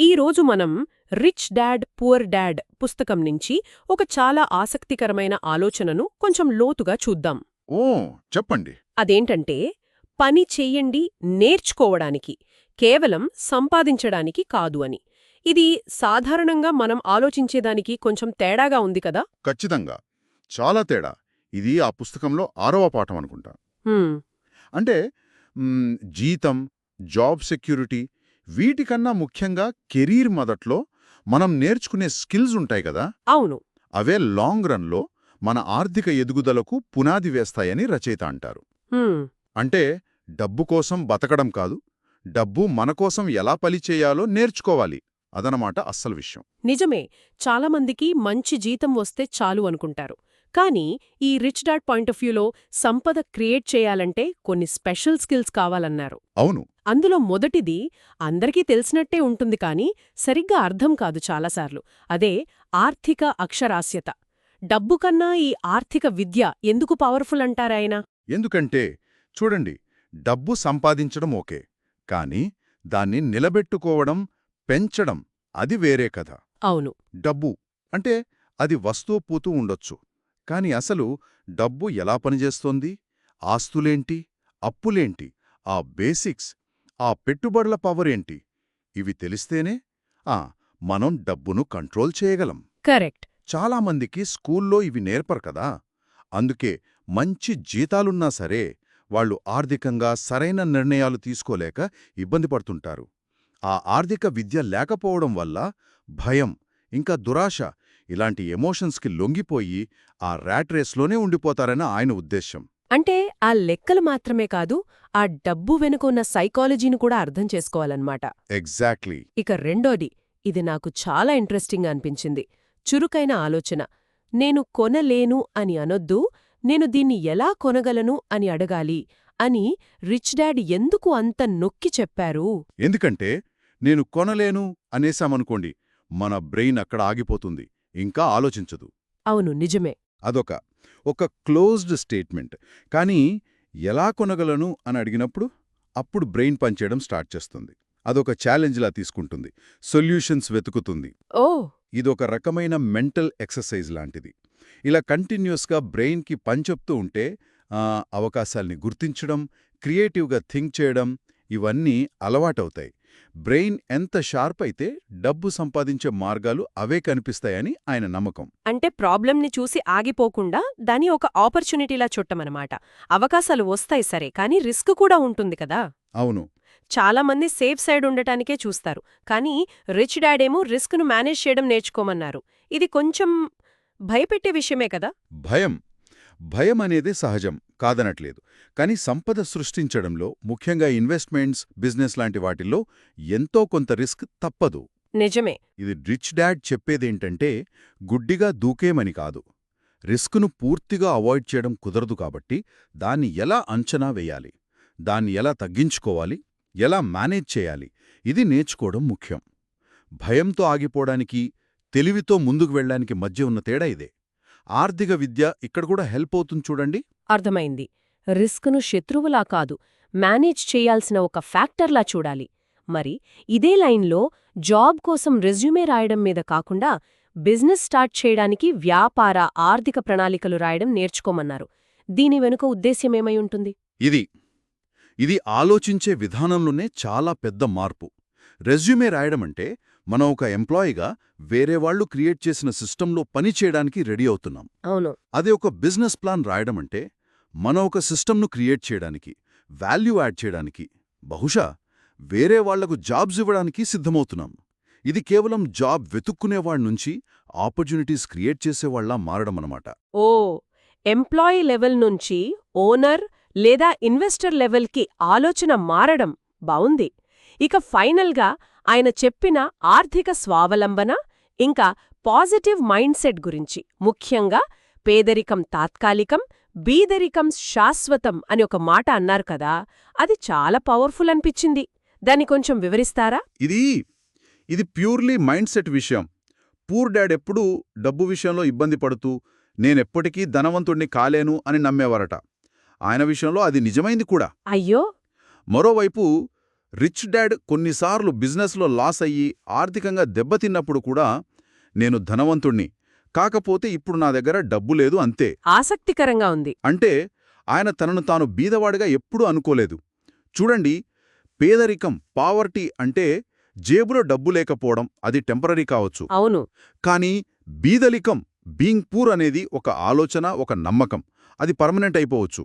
ఈ రోజు మనం రిచ్ డాడ్ పువర్ డాడ్ పుస్తకం నుంచి ఒక చాలా ఆసక్తికరమైన ఆలోచనను కొంచెం లోతుగా చూద్దాం. ఓ చెప్పండి. అదేంటంటే పని చెయ్యండి నేర్చుకోవడానికి కేవలం సంపాదించడానికి కాదు అని. ఇది సాధారణంగా మనం ఆలోచించేదానికి కొంచెం తేడాగా ఉంది కదా? ఖచ్చితంగా. చాలా తేడా. ఇది ఆ పుస్తకంలో ఆరవ పాఠం అనుకుంటా. అంటే జీతం జాబ్ సెక్యూరిటీ వీటికన్నా ముఖ్యంగా కెరీర్ మొదట్లో మనం నేర్చుకునే స్కిల్స్ ఉంటాయి కదా? అవును. అవే లాంగ్ రన్లో మన ఆర్థిక ఎదుగుదలకు పునాది వేస్తాయని రచయిత అంటారు. అంటే డబ్బు కోసం బతకడం కాదు డబ్బు మన కోసం ఎలా పనిచేయాలో నేర్చుకోవాలి. అదనమాట అస్సలు విషయం. నిజమే చాలామందికి మంచి జీతం వస్తే చాలు అనుకుంటారు. కానీ ఈ రిచ్ డాడ్ పాయింట్ ఆఫ్ వ్యూలో సంపద క్రియేట్ చేయాలంటే కొన్ని స్పెషల్ స్కిల్స్ కావాలన్నారు. అవును. అందులో మొదటిది అందరికీ తెలిసినట్టే ఉంటుంది కానీ సరిగ్గా అర్థం కాదు చాలాసార్లు. అదే ఆర్థిక అక్షరాస్యత. డబ్బు కన్నా ఈ ఆర్థిక విద్య ఎందుకు పవర్ఫుల్ అంటారాయన ఎందుకంటే చూడండి డబ్బు సంపాదించడం ఓకే కానీ దాన్ని నిలబెట్టుకోవడం పెంచడం అది వేరే కథ. అవును. డబ్బు అంటే అది వస్తువు పూతూ ఉండొచ్చు. కాని అసలు డబ్బు ఎలా పనిచేస్తోంది? ఆస్తులేంటి? అప్పులేంటి? ఆ బేసిక్స్ ఆ పెట్టుబడుల పవర్ ఏంటి? ఇవి తెలిస్తేనే ఆ మనం డబ్బును కంట్రోల్ చేయగలం. కరెక్ట్. చాలామందికి స్కూల్లో ఇవి నేర్పరు కదా. అందుకే మంచి జీతాలున్నా సరే వాళ్ళు ఆర్థికంగా సరైన నిర్ణయాలు తీసుకోలేక ఇబ్బంది పడుతుంటారు. ఆ ఆర్థిక విద్య లేకపోవడం వల్ల భయం ఇంకా దురాశ ఇలాంటి ఎమోషన్స్కి లొంగిపోయి ఆ ర్యాట్ రేస్లోనే ఉండిపోతారని ఆయన ఉద్దేశం అంటే ఆ లెక్కలు మాత్రమే కాదు ఆ డబ్బు వెనుక ఉన్న సైకాలజీని కూడా అర్థం చేసుకోవాలన్నమాట. ఎగ్జాక్ట్లీ. ఇక రెండోది ఇది నాకు చాలా ఇంట్రెస్టింగ్ అనిపించింది. చురుకైన ఆలోచన. నేను కొనలేను అని అనొద్దు నేను దీన్ని ఎలా కొనగలను అని అడగాలి అని రిచ్ డాడ్ ఎందుకు అంత నొక్కి చెప్పారు? ఎందుకంటే నేను కొనలేను అనేశామనుకోండి మన బ్రెయిన్ అక్కడ ఆగిపోతుంది ఇంకా ఆలోచించదు. అవును నిజమే. అదొక ఒక క్లోజ్డ్ స్టేట్మెంట్. కానీ ఎలా కొనగలను అని అడిగినప్పుడు అప్పుడు బ్రెయిన్ పనిచేయడం స్టార్ట్ చేస్తుంది. అదొక ఛాలెంజ్లా తీసుకుంటుంది. సొల్యూషన్స్ వెతుకుతుంది. ఓ! ఇదొక రకమైన మెంటల్ ఎక్సర్సైజ్ లాంటిది. ఇలా కంటిన్యూస్గా బ్రెయిన్కి పనిచెప్తూ ఉంటే ఆ, అవకాశాల్ని గుర్తించడం క్రియేటివ్గా థింక్ చేయడం ఇవన్నీ అలవాటవుతాయి. బ్రెయిన్ ఎంత షార్ప్ అయితే డబ్బు సంపాదించే మార్గాలు అవే కనిపిస్తాయని ఆయన నమ్మకం. అంటే ప్రాబ్లంని చూసి ఆగిపోకుండా దాని ఒక ఆపర్చునిటీలా చుట్టమనమాట. అవకాశాలు వస్తాయి సరే కానీ రిస్క్ కూడా ఉంటుంది కదా. అవును. చాలామంది సేఫ్ సైడ్ ఉండటానికే చూస్తారు. కానీ రిచ్ డాడేమో రిస్క్ను మేనేజ్ చేయడం నేర్చుకోమన్నారు. ఇది కొంచెం భయపెట్టే విషయమే కదా. భయం. భయం అనేది సహజం కాదనట్లేదు. కానీ సంపద సృష్టించడంలో ముఖ్యంగా ఇన్వెస్ట్మెంట్స్ బిజినెస్ లాంటి వాటిల్లో ఎంతో కొంత రిస్క్ తప్పదు. నిజమే. ఇది రిచ్ డాడ్ చెప్పేదేంటంటే గుడ్డిగా దూకేమని కాదు. రిస్క్ను పూర్తిగా అవాయిడ్ చేయడం కుదరదు కాబట్టి దాన్ని ఎలా అంచనా వేయాలి? దాన్ని ఎలా తగ్గించుకోవాలి? ఎలా మేనేజ్ చేయాలి? ఇది నేర్చుకోవడం ముఖ్యం. భయంతో ఆగిపోవడానికి తెలివితో ముందుకు వెళ్ళడానికి మధ్య ఉన్న తేడా ఇదే. ఆర్థిక విద్య ఇక్కడ కూడా హెల్ప్ అవుతుంది చూడండి. అర్థమైంది. రిస్క్ను శత్రువులా కాదు మేనేజ్ చేయాల్సిన ఒక ఫ్యాక్టర్లా చూడాలి. మరి ఇదే లైన్లో జాబ్ కోసం రెజ్యూమే రాయడం మీద కాకుండా బిజినెస్ స్టార్ట్ చేయడానికి వ్యాపార ఆర్థిక ప్రణాళికలు రాయడం నేర్చుకోమన్నారు. దీని వెనుక ఉద్దేశ్యమేమై ఉంటుంది? ఇది. ఇది ఆలోచించే విధానంలోనే చాలా పెద్ద మార్పు. రెజ్యూమే రాయడమంటే మనం ఒక ఎంప్లాయీగా వేరే వాళ్ళు క్రియేట్ చేసిన సిస్టంలో పని చేయడానికి రెడీ అవుతున్నాం. అవును. అదే ఒక బిజినెస్ ప్లాన్ రాయడమంటే మనం ఒక సిస్టమ్ను క్రియేట్ చేయడానికి వాల్యూ యాడ్ చేయడానికి బహుశా వేరే వాళ్ళకు జాబ్స్ ఇవ్వడానికి సిద్ధమవుతున్నాం. ఇది కేవలం జాబ్ వెతుక్కునేవాడి నుంచి ఆపర్చునిటీస్ క్రియేట్ చేసేవాళ్ళా మారడమన్నమాట ఓ ఎంప్లాయీ లెవెల్ నుంచి ఓనర్ లేదా ఇన్వెస్టర్ లెవెల్కి ఆలోచన మారడం. బావుంది. ఇక ఫైనల్గా ఆయన చెప్పిన ఆర్థిక స్వావలంబన ఇంకా పాజిటివ్ మైండ్ సెట్ గురించి ముఖ్యంగా పేదరికం తాత్కాలికం బీదరికం శాశ్వతం అని ఒక మాట అన్నారు కదా అది చాలా పవర్ఫుల్ అనిపించింది. దాన్ని కొంచెం వివరిస్తారా? ఇది ఇది ప్యూర్లీ మైండ్ సెట్ విషయం. పూర్ డాడ్ ఎప్పుడూ డబ్బు విషయంలో ఇబ్బంది పడుతూ నేనెప్పటికీ ధనవంతుణ్ణి కాలేను అని నమ్మేవారట. ఆయన విషయంలో అది నిజమైంది కూడా. అయ్యో! మరోవైపు రిచ్ డాడ్ కొన్నిసార్లు బిజినెస్లో లాస్ అయ్యి ఆర్థికంగా దెబ్బతిన్నప్పుడు కూడా నేను ధనవంతుణ్ణి. కాకపోతే ఇప్పుడు నా దగ్గర డబ్బు లేదు అంతే. ఆసక్తికరంగా ఉంది. అంటే ఆయన తనను తాను బీదవాడిగా ఎప్పుడూ అనుకోలేదు. చూడండి పేదరికం పావర్టీ అంటే జేబులో డబ్బు లేకపోవడం అది టెంపరరీ కావచ్చు. అవును. కానీ బీదలికం బీయింగ్ పూర్ అనేది ఒక ఆలోచన ఒక నమ్మకం. అది పర్మనెంట్ అయిపోవచ్చు.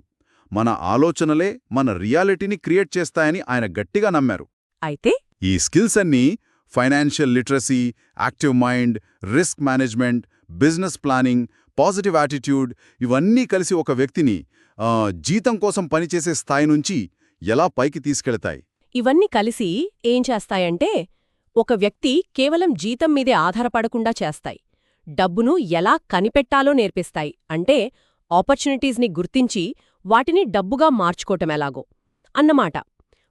మన ఆలోచనలే మన రియాలిటీని క్రియేట్ చేస్తాయని ఆయన గట్టిగా నమ్మారు. అయితే? ఈ స్కిల్స్ అన్నీ financial literacy active mind risk management business planning positive attitude ఇవన్నీ కలిసి ఒక వ్యక్తిని జీతం కోసం పనిచేసే స్థాయి నుంచి ఎలా పైకి తీసుకెళ్తాయి? ఇవన్నీ కలిసి ఏం చేస్తాయంటే ఒక వ్యక్తి కేవలం జీతం మీదే ఆధారపడకుండా చేస్తాయి. డబ్బును ఎలా కనిపెట్టాలో నేర్పిస్తాయి. అంటే ఆపర్చునిటీస్ని గుర్తించి వాటిని డబ్బుగా మార్చుకోవటమెలాగో అన్నమాట.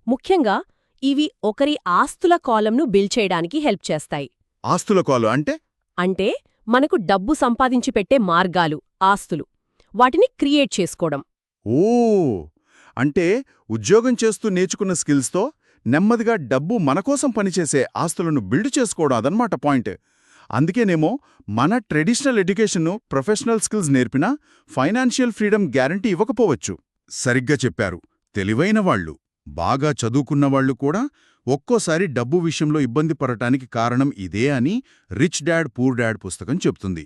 ముఖ్యంగా ఇవి ఒకరి ఆస్తుల కాలంను బిల్డ్ చేయడానికి హెల్ప్ చేస్తాయి. ఆస్తుల కాలు అంటే? అంటే మనకు డబ్బు సంపాదించి పెట్టే మార్గాలు ఆస్తులు. వాటిని క్రియేట్ చేసుకోవడం. ఓ! అంటే ఉద్యోగం చేస్తూ నేర్చుకున్న స్కిల్స్తో నెమ్మదిగా డబ్బు మనకోసం పనిచేసే ఆస్తులను బిల్డ్ చేసుకోవడం అదనమాట పాయింట్. అందుకేనేమో మన ట్రెడిషనల్ ఎడ్యుకేషన్ను ప్రొఫెషనల్ స్కిల్స్ నేర్పినా ఫైనాన్షియల్ ఫ్రీడమ్ గ్యారంటీ ఇవ్వకపోవచ్చు. సరిగ్గా చెప్పారు. తెలివైన వాళ్ళు బాగా చదువుకున్నవాళ్ళు కూడా ఒక్కోసారి డబ్బు విషయంలో ఇబ్బంది పడటానికి కారణం ఇదే అని రిచ్ డాడ్ పూర్ డాడ్ పుస్తకం చెప్తుంది.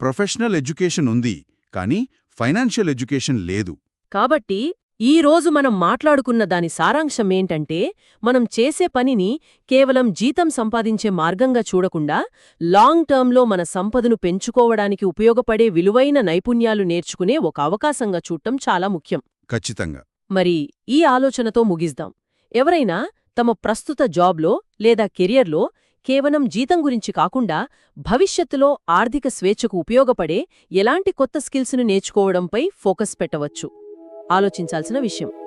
ప్రొఫెషనల్ ఎడ్యుకేషన్ ఉంది కానీ ఫైనాన్షియల్ ఎడ్యుకేషన్ లేదు. కాబట్టి ఈ రోజు మనం మాట్లాడుకున్న దాని సారాంశం ఏంటంటే మనం చేసే పనిని కేవలం జీతం సంపాదించే మార్గంగా చూడకుండా లాంగ్ టర్మ్లో మన సంపదను పెంచుకోవడానికి ఉపయోగపడే విలువైన నైపుణ్యాలు నేర్చుకునే ఒక అవకాశంగా చూడటం చాలా ముఖ్యం. ఖచ్చితంగా. మరి ఈ ఆలోచనతో ముగిద్దాం. ఎవరైనా తమ ప్రస్తుత జాబ్లో లేదా కెరియర్లో కేవలం జీతం గురించి కాకుండా భవిష్యత్తులో ఆర్థిక స్వేచ్ఛకు ఉపయోగపడే ఎలాంటి కొత్త స్కిల్స్ను నేర్చుకోవడంపై ఫోకస్ పెట్టవచ్చు. ఆలోచించాల్సిన విషయం.